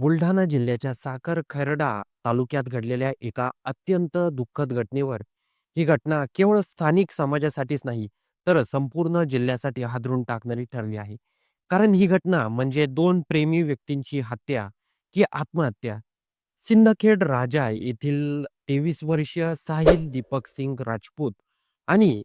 बुलढाणा जिल्ह्याच्या साखर खैरडा तालुक्यात घडलेल्या एका अत्यंत दुःखद घटनेवर ही घटना केवळ स्थानिक समाजासाठीच नाही तर संपूर्ण जिल्ह्यासाठी हादरून टाकणारी ठरली आहे. कारण ही घटना म्हणजे दोन प्रेमी व्यक्तींची हत्या की आत्महत्या. सिंदखेड राजा येथील तेवीस वर्षीय साहिल दीपक सिंग राजपूत आणि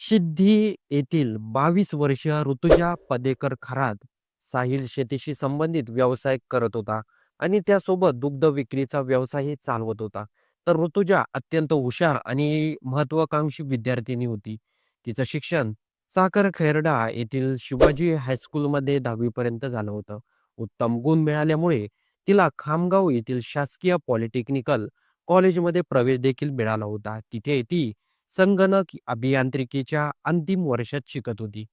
सिद्धी येथील बावीस वर्षीय ऋतुजा पदेकर खरात साहिल शेतीशी संबंधित व्यवसाय करत होता आणि त्यासोबत दुग्ध विक्रीचा व्यवसायही चालवत होता. तर ऋतुजा अत्यंत हुशार आणि महत्वाकांक्षी विद्यार्थिनी होती. तिचं शिक्षण साखर खैरडा येथील शिवाजी हायस्कूलमध्ये दहावीपर्यंत झालं होतं. उत्तम गुण मिळाल्यामुळे तिला खामगाव येथील शासकीय पॉलिटेक्निकल कॉलेजमध्ये प्रवेश देखील मिळाला होता. तिथे ती संगणक अभियांत्रिकीच्या अंतिम वर्षात शिकत होती.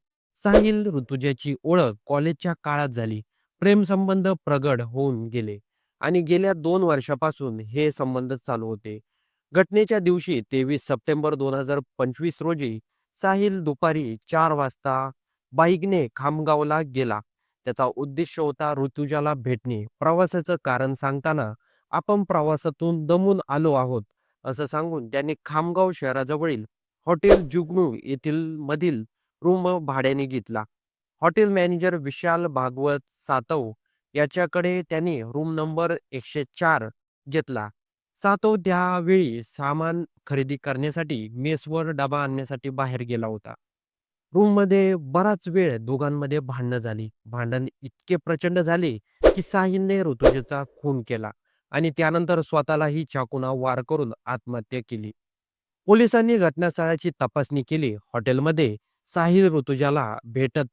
साहिल ऋतुजाची ओळख कॉलेजच्या काळात झाली. प्रेमसंबंध प्रगड होऊन गेले आणि गेल्या दोन वर्षापासून हे संबंध चालू होते. घटनेच्या दिवशी तेवीस सप्टेंबर दोन हजार पंचवीस रोजी साहिल दुपारी चार वाजता बाईकने खामगावला गेला. त्याचा उद्देश होता ऋतुजाला भेटणे. प्रवासाचं कारण सांगताना आपण प्रवासातून दमून आलो आहोत असं सांगून त्यांनी खामगाव शहराजवळील हॉटेल जुगनू येथील मधील रूम भाड्याने घेतला. हॉटेल मॅनेजर विशाल भागवत सातव याच्याकडे त्यांनी रूम नंबर एकशे चार घेतला. सातव त्यावेळी सामान खरेदी करण्यासाठी मेसवर डबा आणण्यासाठी बाहेर गेला होता. रूममध्ये बराच वेळ दोघांमध्ये भांडणं झाली. भांडण इतके प्रचंड झाले की साहिलने ऋतुजेचा खून केला आणि त्यानंतर स्वतःलाही चाकूना वार करून आत्महत्या केली. पोलिसांनी घटनास्थळाची तपासणी केली. हॉटेलमध्ये साहिल ऋतुजाला भेटत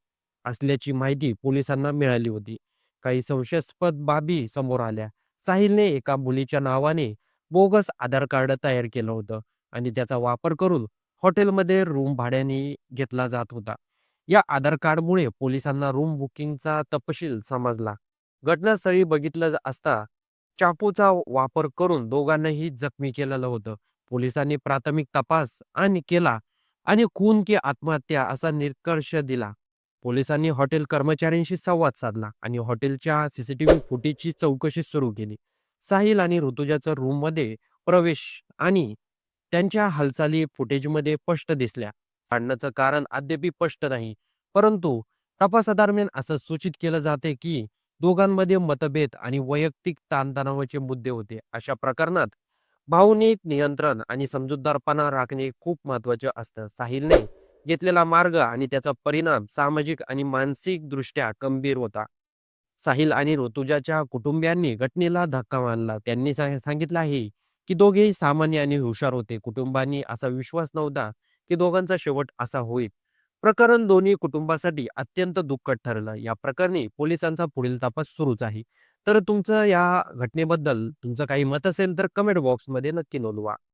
असल्याची माहिती पोलिसांना मिळाली होती. काही संशयास्पद बाबी समोर आल्या. साहिलने एका मुलीच्या नावाने बोगस आधार कार्ड तयार केलं होतं आणि त्याचा वापर करून हॉटेलमध्ये रूम भाड्याने घेतला जात होता. या आधार कार्डमुळे पोलिसांना रूम बुकिंगचा तपशील समजला. घटनास्थळी बघितलं असता चापूचा वापर करून दोघांनाही जखमी केलेलं होतं. पोलिसांनी प्राथमिक तपास आणि केला आणि खून की आत्महत्या असा निष्कर्ष दिला. पोलिसांनी हॉटेल कर्मचाऱ्यांशी संवाद साधला आणि हॉटेलच्या सीसीटीव्ही फुटेजची चौकशी सुरू केली. साहिल आणि ऋतुजाचा रूममध्ये प्रवेश आणि त्यांच्या हालचाली फुटेजमध्ये स्पष्ट दिसल्या. सांडण्याचं कारण अद्याप स्पष्ट नाही परंतु तपासादरम्यान असं सूचित केलं जाते की दोघांमध्ये मतभेद आणि वैयक्तिक ताणतणावाचे मुद्दे होते. अशा प्रकरणात भावनिक नियंत्रण आणि समजूतदारपणा राखणे खूप महत्त्वाचे असतं. साहिलने घेतलेला मार्ग आणि त्याचा परिणाम सामाजिक आणि मानसिक दृष्ट्या गंभीर होता. साहिल आणि ऋतुजाच्या कुटुंबियांनी घटनेला धक्का मानला. त्यांनी सांगितलं आहे की दोघेही सामान्य आणि हुशार होते. कुटुंबांनी असा विश्वास नव्हता की दोघांचा शेवट असा होईल. प्रकरण दोन्ही कुटुंबासाठी अत्यंत दुःखद ठरलं. या प्रकरणी पोलिसांचा पुढील तपास सुरूच आहे. तर तुमचं या घटनेबद्दल तुमचं काही मत असेल तर कमेंट बॉक्समध्ये नक्की नोंदवा.